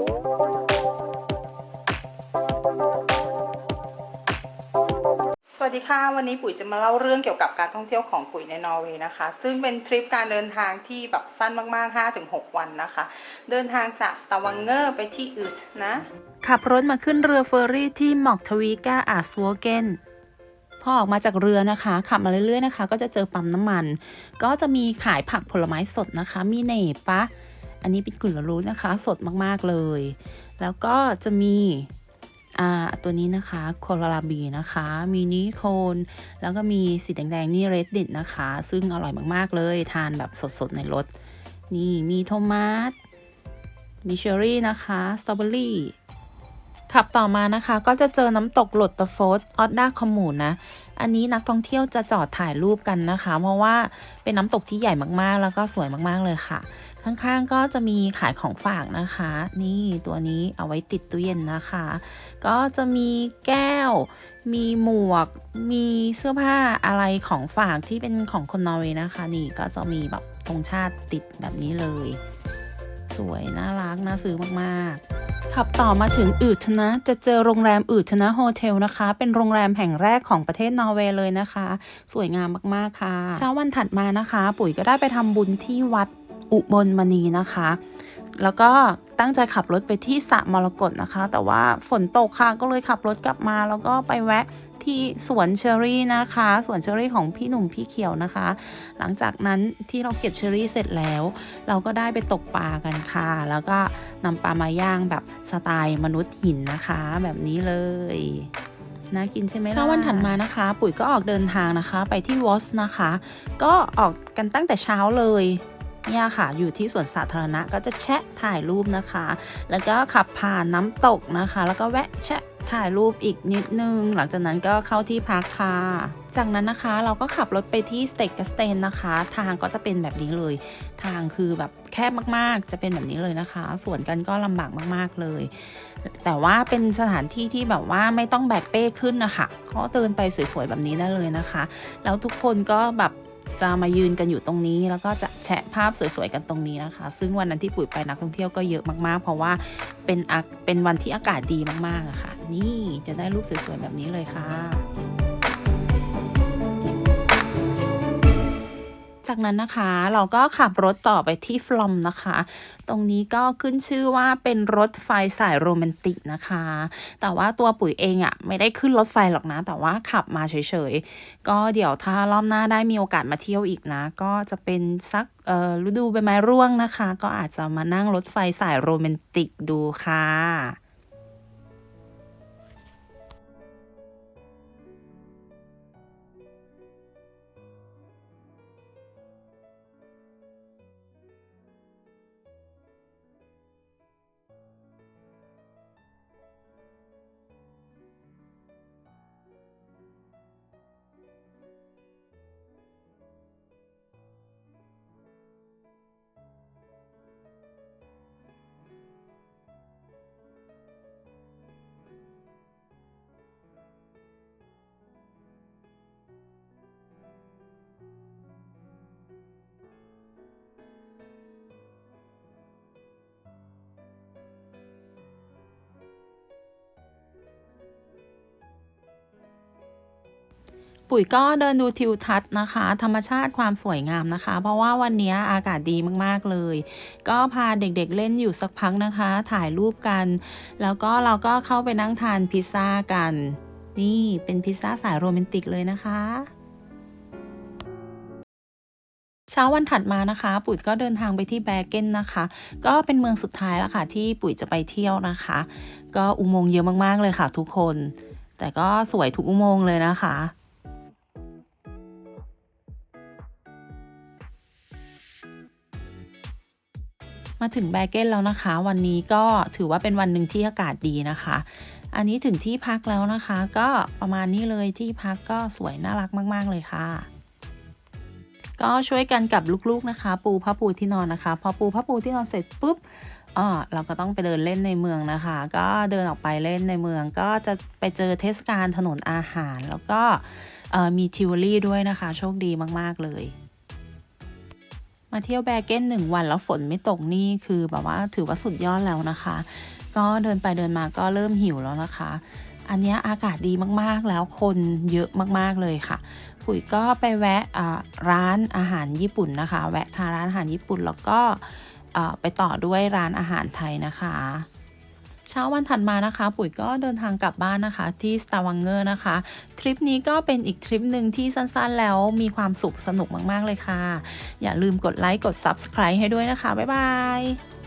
สวัสดีค่ะ วันนี้ปุ๋ยจะมาเล่าเรื่องเกี่ยวกับการท่องเที่ยวของปุ๋ยในนอร์เวย์นะคะ ซึ่งเป็นทริปการเดินทางที่แบบสั้นมากๆ 5-6 วันนะคะ เดินทางจากสตาวังเกอร์ไปที่อึดนะ ขับรถมาขึ้นเรือเฟอร์รี่ที่มอกทวีกาอาสวเกนพอออกมาจากเรือนะคะ ขับมาเรื่อยๆนะคะ ก็จะเจอปั๊มน้ำมัน ก็จะมีขายผักผลไม้สดนะคะ มีเนปะ อันนี้เป็นกลุ่นละรู้นะคะ สดมากๆเลย แล้วก็จะมีตัวนี้นะคะโคลาราบีนะคะมินิโคน แล้วก็มีสีแดงๆ นี่เรดดิตนะคะ ซึ่งอร่อยมากๆเลย ทานแบบสดๆ ในรถ นี่มีโทมัสมีเชอรี่นะคะ สตรอเบอรี่ ขับต่อมานะคะก็จะเจอน้ำตกหลดตะโฟสออดดาคอมมูนนะ อันนี้นักท่องเที่ยวจะจอดถ่ายรูปกันนะคะ เพราะว่าเป็นน้ำตกที่ใหญ่มากๆ แล้วก็สวยมากๆเลยค่ะ ข้างๆก็จะมีขายของฝากนะคะ นี่ตัวนี้เอาไว้ติดตู้เย็นนะคะ ก็จะมีแก้ว มีหมวก มีเสื้อผ้าอะไรของฝากที่เป็นของคนนอร์เวย์นะคะ นี่ก็จะมีแบบธงชาติติดแบบนี้เลย สวยน่ารักน่าซื้อมากๆ ขับต่อมาถึงอืดชนะ จะเจอโรงแรมอืดชนะโฮเทลนะคะ เป็นโรงแรมแห่งแรกของประเทศนอร์เวย์เลยนะคะ สวยงามมากๆค่ะ เช้าวันถัดมานะคะ ปุ๋ยก็ได้ไปทำบุญที่วัดอุบลมณีนะคะ แล้วก็ตั้งใจขับรถไปที่สระมรกตนะคะ แต่ว่าฝนตกค่ะก็เลยขับรถกลับมาแล้วก็ไปแวะ ที่สวนเชอรี่นะคะสวนเชอรี่ของพี่หนุ่มพี่เขียวนะคะ หลังจากนั้นที่เราเก็บเชอรี่เสร็จแล้ว เราก็ได้ไปตกปลากันค่ะ แล้วก็นำปลามาย่างแบบสไตล์มนุษย์หินนะคะ แบบนี้เลยน่ากินใช่ไหมเช้าวันถัดมานะคะ ปุ๋ยก็ออกเดินทางนะคะ ไปที่วอสนะคะ ก็ออกกันตั้งแต่เช้าเลยเนี่ยค่ะ อยู่ที่สวนสาธารณะก็จะแชะถ่ายรูปนะคะ แล้วก็ขับผ่านน้ำตกนะคะ แล้วก็แวะแชะ ถ่ายรูปอีกนิดนึง หลังจากนั้นก็เข้าที่พักค่ะ จากนั้นนะคะเราก็ขับรถไปที่สเต็กกสเตนนะคะ ทางก็จะเป็นแบบนี้เลย ทางคือแบบแคบมากๆ จะเป็นแบบนี้เลยนะคะ ส่วนกันก็ลำบากมากๆเลย แต่ว่าเป็นสถานที่ที่แบบว่าไม่ต้องแบกเป้ขึ้นนะคะก็เดินไปสวยๆแบบนี้ได้เลยนะคะ แล้วทุกคนก็แบบ จะมายืนกันอยู่ตรงนี้ แล้วก็จะแชะภาพสวยๆกันตรงนี้นะคะ ซึ่งวันนั้นที่ปุ๋ยไปนักท่องเที่ยวก็เยอะมากๆ เพราะว่าเป็นอะเป็นวันที่อากาศดีมากๆอะค่ะ นี่จะได้รูปสวยๆแบบนี้เลยค่ะ จากนั้นนะคะเราก็ขับรถต่อไปที่ฟลอมนะคะ ตรงนี้ก็ขึ้นชื่อว่าเป็นรถไฟสายโรแมนติกนะคะ แต่ว่าตัวปุ๋ยเองอะ่ะไม่ได้ขึ้นรถไฟหรอกนะ แต่ว่าขับมาเฉยๆ ก็เดี๋ยวถ้ารอบหน้าได้มีโอกาสมาเที่ยวอีกนะ ก็จะเป็นสักฤดูใบไม้ร่วงนะคะ ก็อาจจะมานั่งรถไฟสายโรแมนติกดูค่ะ ปุ๋ยก็เดินดูทิวทัศน์นะคะ ธรรมชาติความสวยงามนะคะ เพราะว่าวันนี้อากาศดีมากๆเลย ก็พาเด็กๆเล่นอยู่สักพักนะคะ ถ่ายรูปกัน แล้วก็เราก็เข้าไปนั่งทานพิซซ่ากัน นี่เป็นพิซซ่าสายโรแมนติกเลยนะคะเช้าวันถัดมานะคะ ปุ๋ยก็เดินทางไปที่แบเกนนะคะ ก็เป็นเมืองสุดท้ายแล้วค่ะ ที่ปุ๋ยจะไปเที่ยวนะคะ ก็อุโมงค์เยอะมากๆเลยค่ะ ทุกคน แต่ก็สวยทุกอุโมงค์เลยนะคะ มาถึงแบเกนแล้วนะคะ วันนี้ก็ถือว่าเป็นวันหนึ่งที่อากาศดีนะคะ อันนี้ถึงที่พักแล้วนะคะ ก็ประมาณนี้เลยที่พักก็สวยน่ารักมาก ๆ เลยค่ะก็ช่วยกันกับลูกๆนะคะ ปูผ้าปูที่นอนนะคะ พอปูผ้าปูที่นอนเสร็จปุ๊บอ๋อเราก็ต้องไปเดินเล่นในเมืองนะคะ ก็เดินออกไปเล่นในเมือง ก็จะไปเจอเทศกาลถนนอาหาร แล้วก็มีทิวเวลรี่ด้วยนะคะ โชคดีมากๆเลย มาเที่ยวแบเก้นหนึ่งวันแล้วฝนไม่ตกนี่คือแบบว่าถือว่าสุดยอดแล้วนะคะ ก็เดินไปเดินมาก็เริ่มหิวแล้วนะคะ อันนี้อากาศดีมากๆแล้วคนเยอะมากๆเลยค่ะปุ๋ยก็ไปแวะร้านอาหารญี่ปุ่นนะคะ แวะทานร้านอาหารญี่ปุ่นแล้วก็ไปต่อด้วยร้านอาหารไทยนะคะ เช้าวันถัดมานะคะ ปุ๋ยก็เดินทางกลับบ้านนะคะ ที่สตาร์วังเกอร์นะคะ ทริปนี้ก็เป็นอีกทริปหนึ่งที่สั้นๆ แล้วมีความสุขสนุกมากๆเลยค่ะ อย่าลืมกดไลค์กด Subscribe ให้ด้วยนะคะ บ๊ายบาย